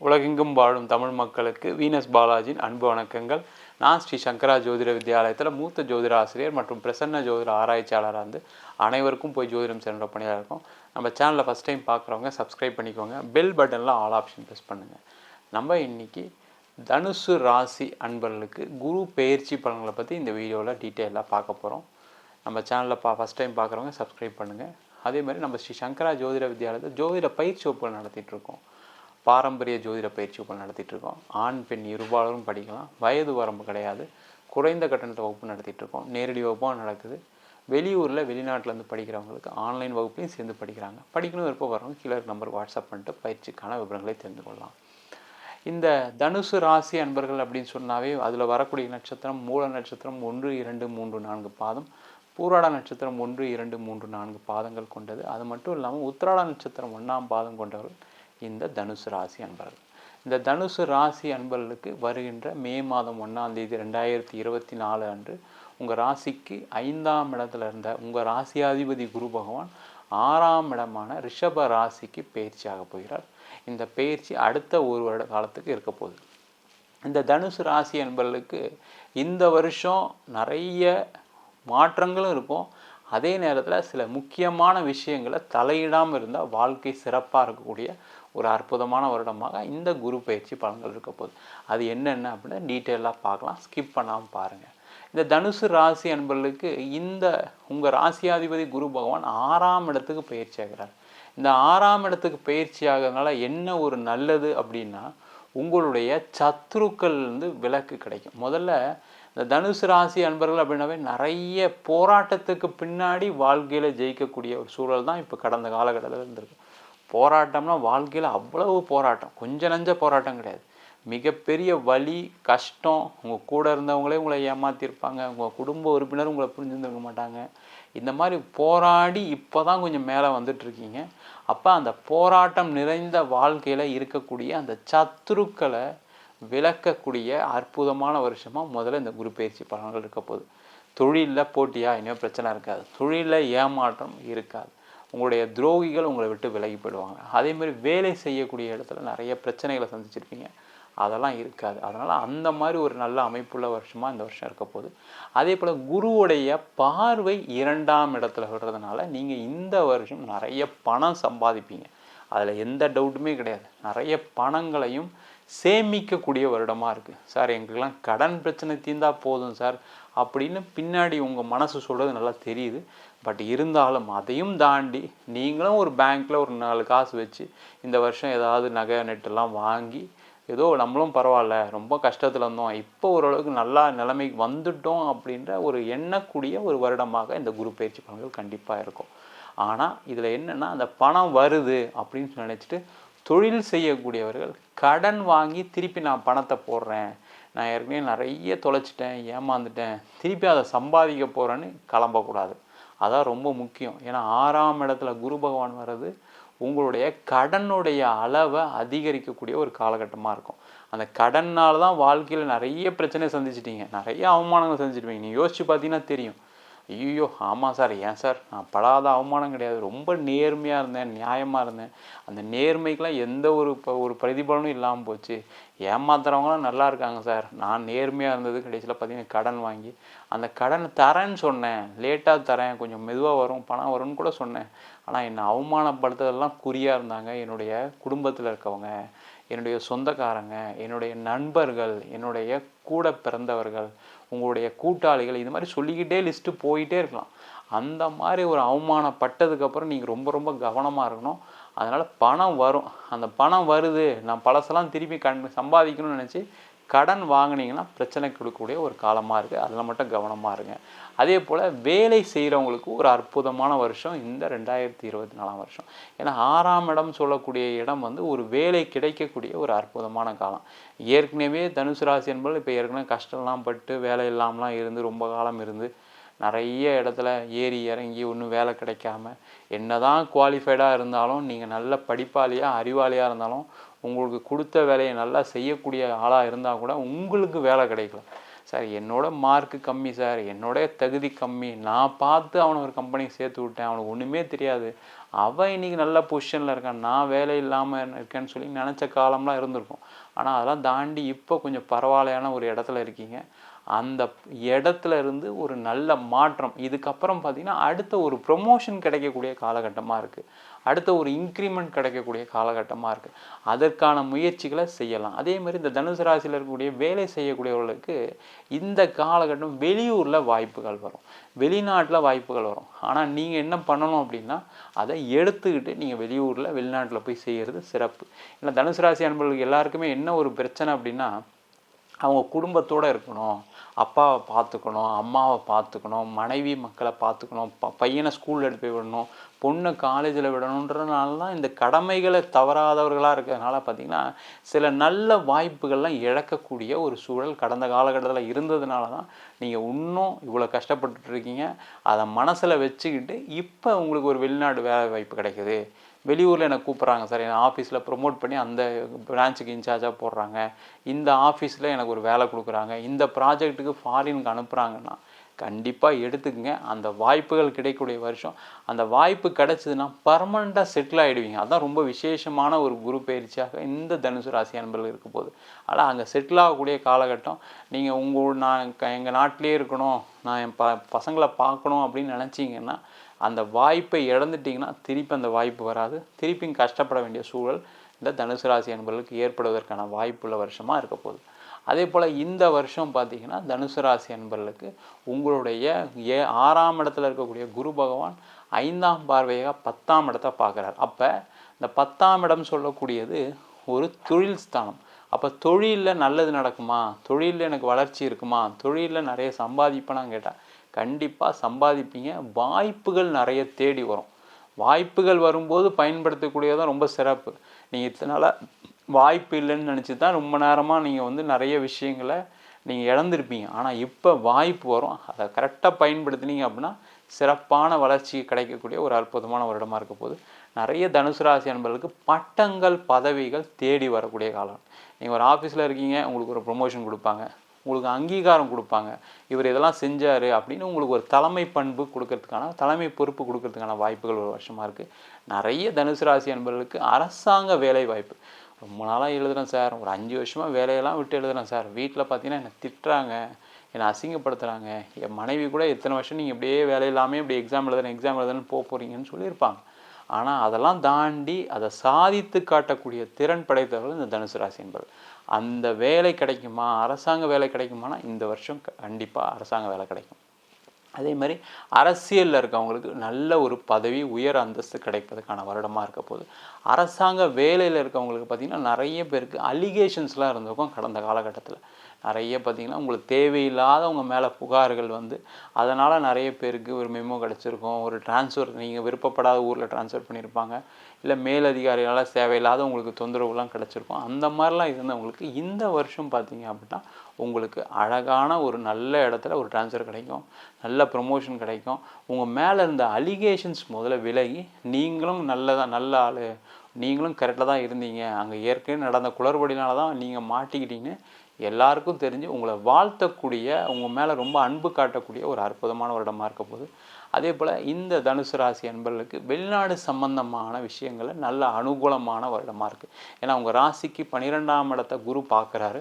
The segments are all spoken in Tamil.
உலகெங்கும் வாழும் தமிழ் மக்களுக்கு வீனஸ் பாலாஜியின் அன்பு வணக்கங்கள். நான் ஸ்ரீ சங்கரா ஜோதிட வித்யாலயத்தில் மூத்த ஜோதிட ஆசிரியர் மற்றும் பிரசன்ன ஜோதிட ஆராய்ச்சியாளராக வந்து அனைவருக்கும் போய் ஜோதிடம் சென்ற பணியாக இருக்கும். நம்ம சேனலில் ஃபஸ்ட் டைம் பார்க்குறவங்க சப்ஸ்கிரைப் பண்ணிக்கோங்க. பெல் பட்டனில் ஆல் ஆப்ஷன் ப்ரெஸ் பண்ணுங்கள் நம்ம இன்றைக்கி தனுசு ராசி அன்பர்களுக்கு குரு பெயர்ச்சி பலன்களை பற்றி இந்த வீடியோவில் டீட்டெயிலாக பார்க்க போகிறோம் நம்ம சேனலில் பா ஃபஸ்ட் டைம் பார்க்குறவங்க சப்ஸ்கிரைப் பண்ணுங்கள் அதே மாதிரி நம்ம ஸ்ரீ சங்கரா ஜோதிட வித்யாலயத்தில் ஜோதிட பயிற்சி வகுப்புகள் நடத்திட்டு இருக்கோம். பாரம்பரிய ஜோதிட பயிற்சி வகுப்பு நடத்திட்டு இருக்கோம் ஆண் பெண் இருபாலரும் படிக்கலாம். வயது வரம்பு கிடையாது. குறைந்த கட்டணத்தை வகுப்பு நடத்திட்டு இருக்கோம் நேரடி வகுப்பும் நடக்குது. வெளியூரில் வெளிநாட்டிலேருந்து படிக்கிறவங்களுக்கு ஆன்லைன் வகுப்பையும் சேர்ந்து படிக்கிறாங்க. படிக்கணும் விருப்பம் வரவங்க கீழே நம்பர் வாட்ஸ்அப் பண்ணிட்டு பயிற்சிக்கான விவரங்களை தெரிந்து கொள்ளலாம். இந்த தனுசு ராசி அன்பர்கள் அப்படின்னு சொன்னாவே அதில் வரக்கூடிய நட்சத்திரம் மூல நட்சத்திரம் ஒன்று இரண்டு மூன்று நான்கு பாதம். பூராட நட்சத்திரம் ஒன்று இரண்டு மூன்று நான்கு பாதங்கள் கொண்டது. அது மட்டும் இல்லாமல் உத்திராட நட்சத்திரம் ஒன்றாம் பாதம் கொண்டவர்கள் இந்த தனுசு ராசி அன்பர்கள். இந்த தனுசு ராசி அன்பர்களுக்கு வருகின்ற மே மாதம் ஒன்றாம் தேதி ரெண்டாயிரத்தி இருபத்தி நாலு அன்று உங்கள் ராசிக்கு ஐந்தாம் இடத்துல இருந்த உங்கள் ராசியாதிபதி குரு பகவான் ஆறாம் இடமான ரிஷப ராசிக்கு பயிற்சியாக போகிறார். இந்த பயிற்சி அடுத்த ஒரு வருட காலத்துக்கு இருக்க போகுது. இந்த தனுசு ராசி என்பவர்களுக்கு இந்த வருஷம் நிறைய மாற்றங்களும் இருக்கும். அதே நேரத்தில் சில முக்கியமான விஷயங்களை தலையிடாமல் இருந்தால் வாழ்க்கை சிறப்பாக இருக்கக்கூடிய ஒரு அற்புதமான வருடமாக இந்த குரு பயிற்சி பலன்கள் இருக்க போகுது. அது என்னென்ன அப்படின்னா டீட்டெயிலாக பார்க்கலாம். ஸ்கிப் பண்ணாமல் பாருங்கள் இந்த தனுசு ராசி அன்பர்களுக்கு இந்த உங்கள் ராசியாதிபதி குரு பகவான் ஆறாம் இடத்துக்கு பயிற்சி ஆகிறார். இந்த ஆறாம் இடத்துக்கு பயிற்சி ஆகிறதுனால என்ன ஒரு நல்லது அப்படின்னா உங்களுடைய சத்ருக்கள்லேருந்து விலக்கு கிடைக்கும். முதல்ல இந்த தனுசு ராசி அன்பர்கள் அப்படின்னாவே நிறைய போராட்டத்துக்கு பின்னாடி வாழ்க்கையில் ஜெயிக்கக்கூடிய ஒரு சூழல் தான் இப்போ கடந்த காலகட்டத்தில் இருந்திருக்கு. போராட்டம்னா வாழ்க்கையில் அவ்வளவு போராட்டம். கொஞ்சம் நஞ்ச போராட்டம் கிடையாது. மிகப்பெரிய வலி கஷ்டம் உங்கள் கூட இருந்தவங்களே உங்களை ஏமாற்றிருப்பாங்க உங்கள் குடும்ப உறுப்பினர் உங்களை புரிஞ்சுருந்துருக்க மாட்டாங்க. இந்த மாதிரி போராடி இப்போ தான் கொஞ்சம் மேலே வந்துட்டுருக்கீங்க. அப்போ அந்த போராட்டம் நிறைந்த வாழ்க்கையில் இருக்கக்கூடிய அந்த சத்துருக்களை விளக்கக்கூடிய அற்புதமான வருஷமாக முதல்ல இந்த குரு பயிற்சி பலன்கள் இருக்க போகுது. தொழிலில் போட்டியாக இனிமேல் பிரச்சனை இருக்காது. தொழிலில் ஏமாற்றம் இருக்காது. உங்களுடைய துரோகிகள் உங்களை விட்டு விலகி போயிடுவாங்க. அதேமாதிரி வேலை செய்யக்கூடிய இடத்துல நிறைய பிரச்சனைகளை சந்திச்சிருப்பீங்க. அதெல்லாம் இருக்காது. அதனால் அந்த மாதிரி ஒரு நல்ல அமைப்புள்ள வருஷமாக இந்த வருஷம் இருக்க போகுது. அதே போல் குருவுடைய பார்வை இரண்டாம் இடத்துல விடுறதுனால நீங்கள் இந்த வருஷம் நிறைய பணம் சம்பாதிப்பீங்க. அதில் எந்த டவுட்டுமே கிடையாது. நிறைய பணங்களையும் சேமிக்கக்கூடிய வருடமாக இருக்குது சார் எங்களுக்கெல்லாம் கடன் பிரச்சனை தீர்ந்தால் போதும் சார் அப்படின்னு பின்னாடி உங்கள் மனசு சொல்கிறது நல்லா தெரியுது. பட் இருந்தாலும் அதையும் தாண்டி நீங்களும் ஒரு பேங்க்கில் ஒரு நாலு காசு வச்சு இந்த வருஷம் ஏதாவது நகை நெட்டெல்லாம் வாங்கி ஏதோ நம்மளும் பரவாயில்ல ரொம்ப கஷ்டத்தில் இருந்தோம். இப்போ ஓரளவுக்கு நல்லா நிலைமைக்கு வந்துட்டோம் அப்படின்ற ஒரு எண்ணக்கூடிய ஒரு வருடமாக இந்த குரு பயிற்சி பலன்கள் கண்டிப்பாக இருக்கும். ஆனால் இதில் என்னென்னா அந்த பணம் வருது அப்படின்னு நினச்சிட்டு தொழில் செய்யக்கூடியவர்கள் கடன் வாங்கி திருப்பி நான் பணத்தை போடுறேன். நான் ஏற்கனவே நிறைய தொலைச்சிட்டேன் ஏமாந்துட்டேன். திருப்பி அதை சம்பாதிக்க போகிறேன்னு கிளம்பக்கூடாது. அதான் ரொம்ப முக்கியம். ஏன்னா ஆறாம் இடத்துல குரு பகவான் வர்றது உங்களுடைய கடனுடைய அளவை அதிகரிக்கக்கூடிய ஒரு காலகட்டமாக இருக்கும். அந்த கடனால் தான் வாழ்க்கையில் நிறைய பிரச்சனையை சந்திச்சிட்டீங்க. நிறைய அவமானங்கள் சந்திச்சிருப்பீங்க. நீங்கள் யோசிச்சு பார்த்தீங்கன்னா தெரியும். ஐயோ ஆமாம் சார் ஏன் சார்? நான் படாத அவமானம் கிடையாது. ரொம்ப நேர்மையாக இருந்தேன் நியாயமாக இருந்தேன். அந்த நேர்மைக்கெலாம் எந்த ஒரு இப்போ ஒரு பிரதிபலனும் இல்லாமல் போச்சு. ஏமாத்துறவங்களாம் நல்லா இருக்காங்க சார். நான் நேர்மையாக இருந்தது கடைசியில் பார்த்தீங்கன்னா கடன் வாங்கி அந்த கடன் தரேன்னு சொன்னேன். லேட்டாக தரேன். கொஞ்சம் மெதுவாக வரும் பணம் வரும்னு கூட சொன்னேன். ஆனால் என்னை அவமானப்படுத்துறதெல்லாம் குறியாக இருந்தாங்க என்னுடைய குடும்பத்தில் இருக்கவங்க என்னுடைய சொந்தக்காரங்க என்னுடைய நண்பர்கள் என்னுடைய கூட பிறந்தவர்கள் உங்களுடைய கூட்டாளிகள் இது மாதிரி சொல்லிக்கிட்டே லிஸ்ட்டு போயிட்டே இருக்கலாம். அந்த மாதிரி ஒரு அவமானப்பட்டதுக்கப்புறம் நீங்கள் ரொம்ப ரொம்ப கவனமாக இருக்கணும். அதனால் பணம் வரும். அந்த பணம் வருது. நான் பழசெல்லாம் திருப்பி கண் சம்பாதிக்கணும்னு நினச்சி கடன் வாங்கினீங்கன்னா பிரச்சனை கொடுக்கக்கூடிய ஒரு காலமாக இருக்குது அதில் மட்டும் கவனமாக இருங்க. அதே போல் வேலை செய்கிறவங்களுக்கு ஒரு அற்புதமான வருஷம் இந்த ரெண்டாயிரத்தி இருபத்தி நாலாம் வருஷம். ஏன்னா ஆறாம் இடம் சொல்லக்கூடிய இடம் வந்து ஒரு வேலை கிடைக்கக்கூடிய ஒரு அற்புதமான காலம். ஏற்கனவே தனுசு ராசி என்பது இப்போ ஏற்கனவே கஷ்டம்லாம் பட்டு வேலை இல்லாமலாம் இருந்து ரொம்ப காலம் இருந்து நிறைய இடத்துல ஏறி இறங்கி ஒன்றும் வேலை கிடைக்காம என்ன தான் குவாலிஃபைடாக இருந்தாலும் நீங்கள் நல்ல படிப்பாளியாக அறிவாளியாக இருந்தாலும் உங்களுக்கு கொடுத்த வேலையை நல்லா செய்யக்கூடிய ஆளாக இருந்தால் கூட உங்களுக்கு வேலை கிடைக்கல. சார் என்னோட மார்க்கு கம்மி சார். என்னோடைய தகுதி கம்மி. நான் பார்த்து அவனை ஒரு கம்பெனிக்கு சேர்த்து விட்டேன். அவனுக்கு ஒன்றுமே தெரியாது. அவன் இன்னைக்கு நல்ல பொசிஷனில் இருக்கான் நான் வேலை இல்லாமல் இருக்கேன்னு சொல்லி நினச்ச காலம்லாம் இருந்திருக்கும். ஆனால் அதெல்லாம் தாண்டி இப்போ கொஞ்சம் பரவாயில்லையான ஒரு இடத்துல இருக்கீங்க. அந்த இடத்துல இருந்து ஒரு நல்ல மாற்றம். இதுக்கப்புறம் பார்த்தீங்கன்னா அடுத்த ஒரு ப்ரொமோஷன் கிடைக்கக்கூடிய காலகட்டமாக இருக்குது அடுத்த ஒரு இன்க்ரிமெண்ட் கிடைக்கக்கூடிய காலகட்டமாக இருக்குது அதற்கான முயற்சிகளை செய்யலாம். அதே மாதிரி இந்த தனுசு ராசியில் இருக்கக்கூடிய வேலை செய்யக்கூடியவர்களுக்கு இந்த காலகட்டம் வெளியூரில் வாய்ப்புகள் வரும். வெளிநாட்டில் வாய்ப்புகள் வரும். ஆனால் நீங்கள் என்ன பண்ணணும் அப்படின்னா அதை எடுத்துக்கிட்டு நீங்கள் வெளியூரில் வெளிநாட்டில் போய் செய்கிறது சிறப்பு. ஏன்னா தனுசு ராசி அன்பர்களுக்கு எல்லாருக்குமே என்ன ஒரு பிரச்சனை அப்படின்னா அவங்க குடும்பத்தோடு இருக்கணும். அப்பாவை பார்த்துக்கணும் அம்மாவை பார்த்துக்கணும் மனைவி மக்களை பார்த்துக்கணும் ப பையனை ஸ்கூலில் எடுத்து போய் விடணும் பொண்ணை காலேஜில் விடணுன்றனால தான் இந்த கடமைகளை தவறாதவர்களாக இருக்கிறதுனால பார்த்திங்கன்னா சில நல்ல வாய்ப்புகள்லாம் இழக்கக்கூடிய ஒரு சூழல் கடந்த காலகட்டத்தில் இருந்ததுனால தான் நீங்கள் இன்னும் இவ்வளோ கஷ்டப்பட்டுருக்கீங்க அதை மனசில் வச்சுக்கிட்டு இப்போ உங்களுக்கு ஒரு வெளிநாடு வேலை வாய்ப்பு கிடைக்குது. வெளியூரில் என்னை கூப்பிட்றாங்க சார் என் ஆஃபீஸில் ப்ரொமோட் பண்ணி அந்த பிரான்ச்சுக்கு இன்சார்ஜாக போடுறாங்க. இந்த ஆஃபீஸில் எனக்கு ஒரு வேலை கொடுக்குறாங்க. இந்த ப்ராஜெக்ட்டுக்கு ஃபாரினுக்கு அனுப்புகிறாங்கன்னா கண்டிப்பாக எடுத்துக்கங்க. அந்த வாய்ப்புகள் கிடைக்கக்கூடிய வருஷம். அந்த வாய்ப்பு கிடச்சிதுன்னா பர்மனெண்ட்டாக செட்டில் ஆகிடுவீங்க அதுதான் ரொம்ப விசேஷமான ஒரு குரு பயிற்சியாக இந்த தனுசு ராசி அன்பர்கள் இருக்க போகுது. ஆனால் அங்கே செட்டில் ஆகக்கூடிய காலகட்டம் நீங்கள் உங்கள் நான் எங்கள் நாட்டிலே இருக்கணும் நான் என் ப பசங்களை பார்க்கணும் அப்படின்னு நினச்சிங்கன்னா அந்த வாய்ப்பை இழந்துட்டிங்கன்னா திருப்பி அந்த வாய்ப்பு வராது. திருப்பி கஷ்டப்பட வேண்டிய சூழல் இந்த தனுசு ராசி அன்பர்களுக்கு ஏற்படுவதற்கான வாய்ப்புள்ள வருஷமாக இருக்க போகுது. அதே போல் இந்த வருஷம் பார்த்திங்கன்னா தனுசு ராசி என்பர்களுக்கு உங்களுடைய ஏ ஆறாம் இடத்துல இருக்கக்கூடிய குரு பகவான் ஐந்தாம் பார்வையாக பத்தாம் இடத்தை பார்க்குறார். அப்போ இந்த பத்தாம் இடம் சொல்லக்கூடியது ஒரு தொழில் ஸ்தானம். அப்போ தொழிலில் நல்லது நடக்குமா? தொழிலில் எனக்கு வளர்ச்சி இருக்குமா? தொழிலில் நிறைய சம்பாதிப்பேனான்னு கேட்டால் கண்டிப்பாக சம்பாதிப்பீங்க. வாய்ப்புகள் நிறைய தேடி வரும். வாய்ப்புகள் வரும்போது பயன்படுத்தக்கூடியதான் ரொம்ப சிறப்பு. நீங்கள் இத்தனால வாய்ப்பு இல்லைன்னு நினச்சி தான் ரொம்ப நேரமாக நீங்கள் வந்து நிறைய விஷயங்களை நீங்கள் இழந்திருப்பீங்க. ஆனால் இப்போ வாய்ப்பு வரும். அதை கரெக்டாக பயன்படுத்தினீங்க அப்படின்னா சிறப்பான வளர்ச்சி கிடைக்கக்கூடிய ஒரு அற்புதமான வருடமாக இருக்க போது நிறைய தனுசு ராசி அன்பர்களுக்கு பட்டங்கள் பதவிகள் தேடி வரக்கூடிய காலம். நீங்கள் ஒரு ஆஃபீஸில் இருக்கீங்க உங்களுக்கு ஒரு ப்ரொமோஷன் கொடுப்பாங்க. உங்களுக்கு அங்கீகாரம் கொடுப்பாங்க. இவர் இதெல்லாம் செஞ்சார் அப்படின்னு உங்களுக்கு ஒரு தலைமை பண்பு கொடுக்கறதுக்கான தலைமை பொறுப்பு கொடுக்கறதுக்கான வாய்ப்புகள் ஒரு வருஷமாக இருக்குது நிறைய தனுசு ராசி அன்பர்களுக்கு அரசாங்க வேலை வாய்ப்பு. ரொம்ப நாளாக எழுதுகிறேன் சார். ஒரு அஞ்சு வருஷமாக வேலையெல்லாம் விட்டு எழுதுகிறேன் சார். வீட்டில் பார்த்தீங்கன்னா என்னை திட்டுறாங்க என்னை அசிங்கப்படுத்துகிறாங்க என் மனைவி கூட எத்தனை வருஷம் நீங்கள் இப்படியே வேலை இல்லாமல் இப்படி எக்ஸாம் எழுதுறேன் எக்ஸாம் எழுதுறேன்னு போக போகிறீங்கன்னு சொல்லியிருப்பாங்க. ஆனால் அதெல்லாம் தாண்டி அதை சாதித்து காட்டக்கூடிய திறன் படைத்தவர்கள் இந்த தனுசு ராசி என்பது அந்த வேலை கிடைக்குமா? அரசாங்க வேலை கிடைக்குமானா இந்த வருஷம் கண்டிப்பாக அரசாங்க வேலை கிடைக்கும். அதே மாதிரி அரசியலில் இருக்கவங்களுக்கு நல்ல ஒரு பதவி உயர் அந்தஸ்து கிடைப்பதற்கான வருடமாக இருக்க போகுது. அரசாங்க வேலையில் இருக்கவங்களுக்கு பார்த்திங்கன்னா நிறைய பேருக்கு அலிகேஷன்ஸ்லாம் இருந்திருக்கும் கடந்த காலகட்டத்தில். நிறைய பார்த்திங்கன்னா உங்களுக்கு தேவையில்லாத உங்கள் மேலே புகார்கள் வந்து அதனால் நிறைய பேருக்கு ஒரு மெமோ கிடச்சிருக்கும் ஒரு டிரான்ஸ்ஃபர் நீங்கள் விருப்பப்படாத ஊரில் டிரான்ஸ்ஃபர் பண்ணியிருப்பாங்க இல்லை மேலதிகாரிகளால் சேவையில்லாத உங்களுக்கு தொந்தரவுலாம் கிடச்சிருக்கும். அந்த மாதிரிலாம் இருந்தவங்களுக்கு இந்த வருஷம் பார்த்தீங்க அப்படின்னா உங்களுக்கு அழகான ஒரு நல்ல இடத்துல ஒரு ட்ரான்ஸ்ஃபர் கிடைக்கும். நல்ல ப்ரொமோஷன் கிடைக்கும். உங்கள் மேலே இருந்த அலிகேஷன்ஸ் முதல்ல விலகி நீங்களும் நல்லதாக நல்ல ஆள். நீங்களும் கரெக்டாக தான் இருந்தீங்க. அங்கே ஏற்கனவே நடந்த குளறுபடினால தான் நீங்கள் மாட்டிக்கிட்டீங்கன்னு எல்லாருக்கும் தெரிஞ்சு உங்களை வாழ்த்தக்கூடிய உங்கள் மேலே ரொம்ப அன்பு காட்டக்கூடிய ஒரு அற்புதமான வருடமாக இருக்க போது அதே போல் இந்த தனுசு ராசி அன்பர்களுக்கு வெளிநாடு சம்பந்தமான விஷயங்களை நல்ல அனுகூலமான வருடமாக இருக்குது ஏன்னா உங்கள் ராசிக்கு பன்னிரெண்டாம் இடத்தை குரு பார்க்குறாரு.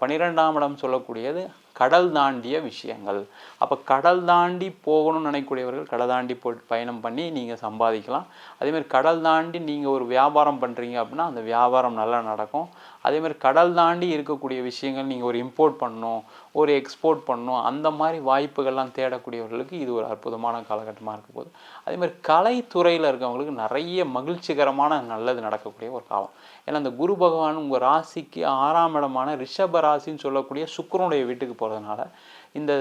பன்னிரெண்டாம் இடம் சொல்லக்கூடியது கடல் தாண்டிய விஷயங்கள். அப்போ கடல் தாண்டி போகணும்னு நினைக்கக்கூடியவர்கள் கடல் தாண்டி போய் பயணம் பண்ணி நீங்கள் சம்பாதிக்கலாம். அதேமாதிரி கடல் தாண்டி நீங்கள் ஒரு வியாபாரம் பண்ணுறீங்க அப்படின்னா அந்த வியாபாரம் நல்லா நடக்கும். அதேமாதிரி கடல் தாண்டி இருக்கக்கூடிய விஷயங்கள் நீங்கள் ஒரு இம்போர்ட் பண்ணணும். ஒரு எக்ஸ்போர்ட் பண்ணணும் அந்த மாதிரி வாய்ப்புகள்லாம் தேடக்கூடியவர்களுக்கு இது ஒரு அற்புதமான காலகட்டமாக இருக்க போகுது அதேமாதிரி கலைத்துறையில் இருக்கவங்களுக்கு நிறைய மகிழ்ச்சிகரமான நல்லது நடக்கக்கூடிய ஒரு காலம். ஏன்னா அந்த குரு பகவான் உங்கள் ராசிக்கு ஆறாம் இடமான ரிஷப ராசின்னு சொல்லக்கூடிய சுக்கரனுடைய வீட்டுக்கு போகிறதுனால இந்த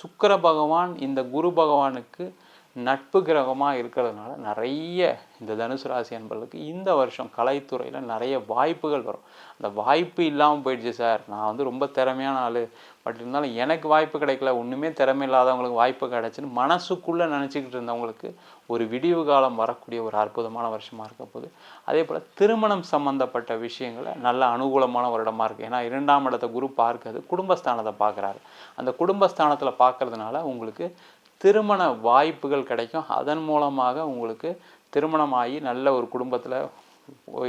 சுக்கர பகவான் இந்த குரு பகவானுக்கு நட்பு கிரகமாக இருக்கிறதுனால நிறைய இந்த தனுசு ராசி அன்பர்களுக்கு இந்த வருஷம் கலைத்துறையில் நிறைய வாய்ப்புகள் வரும். அந்த வாய்ப்பு இல்லாமல் போயிடுச்சு சார். நான் வந்து ரொம்ப திறமையான ஆள். பட் இருந்தாலும் எனக்கு வாய்ப்பு கிடைக்கல. ஒன்றுமே திறமை இல்லாதவங்களுக்கு வாய்ப்பு கிடைச்சுன்னு மனசுக்குள்ளே நினச்சிக்கிட்டு இருந்தவங்களுக்கு ஒரு விடிவு காலம் வரக்கூடிய ஒரு அற்புதமான வருஷமாக இருக்க போது அதே போல் திருமணம் சம்மந்தப்பட்ட விஷயங்களை நல்ல அனுகூலமான வருடமாக இருக்குது ஏன்னா இரண்டாம் இடத்தை குரு பார்க்கறது குடும்பஸ்தானத்தை பார்க்குறாரு. அந்த குடும்பஸ்தானத்தில் பார்க்கறதுனால உங்களுக்கு திருமண வாய்ப்புகள் கிடைக்கும். அதன் மூலமாக உங்களுக்கு திருமணமாகி நல்ல ஒரு குடும்பத்தில்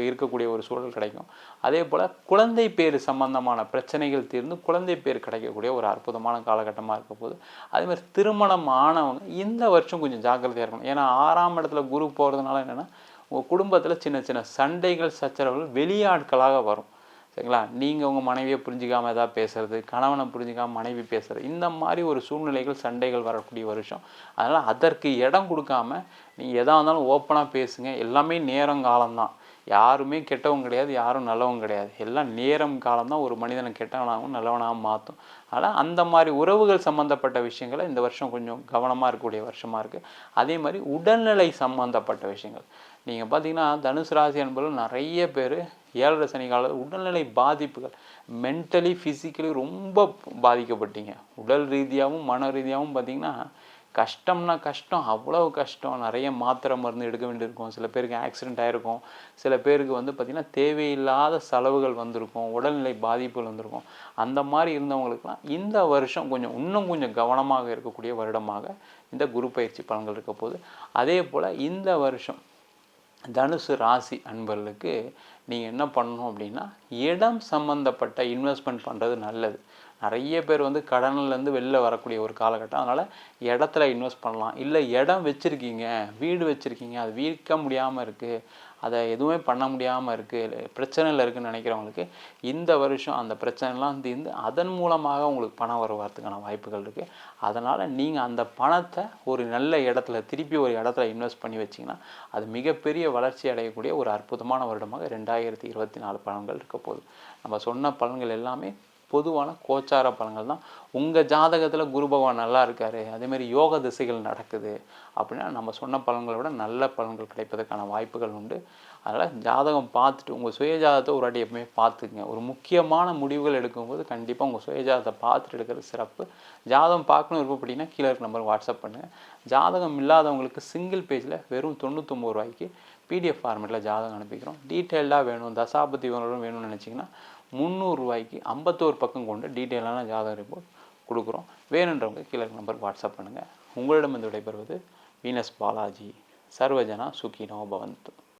இருக்கக்கூடிய ஒரு சூழல் கிடைக்கும். அதே போல் குழந்தை பேர் சம்பந்தமான பிரச்சனைகள் தீர்ந்து குழந்தை பேர் கிடைக்கக்கூடிய ஒரு அற்புதமான காலகட்டமாக இருக்க போது அதேமாதிரி திருமணம் ஆனவங்க இந்த வருஷம் கொஞ்சம் ஜாக்கிரதையாக இருக்கணும். ஏன்னா ஆறாம் இடத்துல குரு போகிறதுனால என்னென்னா உங்கள் குடும்பத்தில் சின்ன சின்ன சண்டைகள் சச்சரவுகள் வெளியாட்களாக வரும். சரிங்களா? நீங்கள் உங்கள் மனைவியை புரிஞ்சிக்காமல் எதாவது பேசுறது கணவனை புரிஞ்சிக்காமல் மனைவி பேசுகிறது இந்த மாதிரி ஒரு சூழ்நிலைகள் சண்டைகள் வரக்கூடிய வருஷம். அதனால் அதற்கு இடம் கொடுக்காம நீங்கள் எதாக இருந்தாலும் ஓப்பனாக பேசுங்க. எல்லாமே நேரம் காலம்தான். யாருமே கெட்டவங்க கிடையாது யாரும் நல்லவங்க கிடையாது. எல்லாம் நேரம் காலம் தான் ஒரு மனிதனை கெட்டவனாகவும் நல்லவனாகவும் மாற்றும் ஆனால் அந்த மாதிரி உறவுகள் சம்மந்தப்பட்ட விஷயங்களை இந்த வருஷம் கொஞ்சம் கவனமாக இருக்கக்கூடிய வருஷமாக இருக்குது அதே மாதிரி உடல்நிலை சம்மந்தப்பட்ட விஷயங்கள். நீங்கள் பார்த்தீங்கன்னா தனுசு ராசி என்பதில் நிறைய பேர் ஏழரை சனிக்கால உடல்நிலை பாதிப்புகள் மென்டலி ஃபிசிக்கலி ரொம்ப பாதிக்கப்பட்டீங்க. உடல் ரீதியாகவும் மன ரீதியாகவும் பார்த்தீங்கன்னா கஷ்டம்னா கஷ்டம் அவ்வளோ கஷ்டம். நிறைய மாத்திரை மருந்து எடுக்க வேண்டியிருக்கும். சில பேருக்கு ஆக்சிடென்ட் ஆகிருக்கும் சில பேருக்கு வந்து பார்த்திங்கன்னா தேவையில்லாத செலவுகள் வந்திருக்கும். உடல்நிலை பாதிப்புகள் வந்திருக்கும். அந்த மாதிரி இருந்தவங்களுக்குலாம் இந்த வருஷம் கொஞ்சம் இன்னும் கொஞ்சம் கவனமாக இருக்கக்கூடிய வருடமாக இந்த குரு பயிற்சி பலன்கள் இருக்க போது அதே போல் இந்த வருஷம் தனுசு ராசி அன்பர்களுக்கு நீங்கள் என்ன பண்ணணும் அப்படின்னா இடம் சம்மந்தப்பட்ட இன்வெஸ்ட்மெண்ட் பண்ணுறது நல்லது. நிறைய பேர் வந்து கடன்லேருந்து வெளில வரக்கூடிய ஒரு காலகட்டம். அதனால் இடத்துல இன்வெஸ்ட் பண்ணலாம். இல்லை இடம் வச்சுருக்கீங்க வீடு வச்சுருக்கீங்க அது விற்க முடியாமல் இருக்குது அதை எதுவுமே பண்ண முடியாமல் இருக்குது பிரச்சனையில் இருக்குதுன்னு நினைக்கிறவங்களுக்கு இந்த வருஷம் அந்த பிரச்சனைலாம் தீர்ந்து அதன் மூலமாக உங்களுக்கு பணம் வருவதுக்கான வாய்ப்புகள் இருக்குது அதனால் நீங்கள் அந்த பணத்தை ஒரு நல்ல இடத்துல திருப்பி ஒரு இடத்துல இன்வெஸ்ட் பண்ணி வச்சிங்கன்னா அது மிகப்பெரிய வளர்ச்சி அடையக்கூடிய ஒரு அற்புதமான வருடமாக ரெண்டாயிரத்தி இருபத்தி நாலு பலன்கள் இருக்க போகுது. நம்ம சொன்ன பலன்கள் எல்லாமே பொதுவான கோச்சார பலன்கள் தான். உங்கள் ஜாதகத்தில் குரு பகவான் நல்லா இருக்கார் அதேமாதிரி யோக திசைகள் நடக்குது அப்படின்னா நம்ம சொன்ன பலன்களை விட நல்ல பலன்கள் கிடைப்பதற்கான வாய்ப்புகள் உண்டு. அதனால் ஜாதகம் பார்த்துட்டு உங்கள் சுயஜாதத்தை ஒரு வாட்டி எப்பவுமே பார்த்துக்குங்க. ஒரு முக்கியமான முடிவுகள் எடுக்கும்போது கண்டிப்பாக உங்கள் சுயஜாதத்தை பார்த்துட்டு எடுக்கிறது சிறப்பு. ஜாதகம் பார்க்கணும் விருப்பப்பட்டீங்கன்னா கீழே இருக்க நம்பர் வாட்ஸ்அப் பண்ணுங்கள் ஜாதகம் இல்லாதவங்களுக்கு சிங்கிள் பேஜில் வெறும் தொண்ணூற்றொம்பது ரூபாய்க்கு பிடிஎஃப் ஃபார்மேட்டில் ஜாதகம் அனுப்பிக்கிறோம். டீட்டெயிலாக வேணும் தசாபதி விவரம் வேணும்னு நினச்சிங்கன்னா முந்நூறுரூவாய்க்கு ஐம்பத்தோரு பக்கம் கொண்டு டீட்டெயிலான ஜாதக ரிப்போர்ட் கொடுக்குறோம். வேணுன்றவங்க கீழே நம்பர் வாட்ஸ்அப் பண்ணுங்கள் உங்களிடம் வந்து விடைபெறுவது வீனஸ் பாலாஜி. சர்வஜனா சுகினோ பவந்து.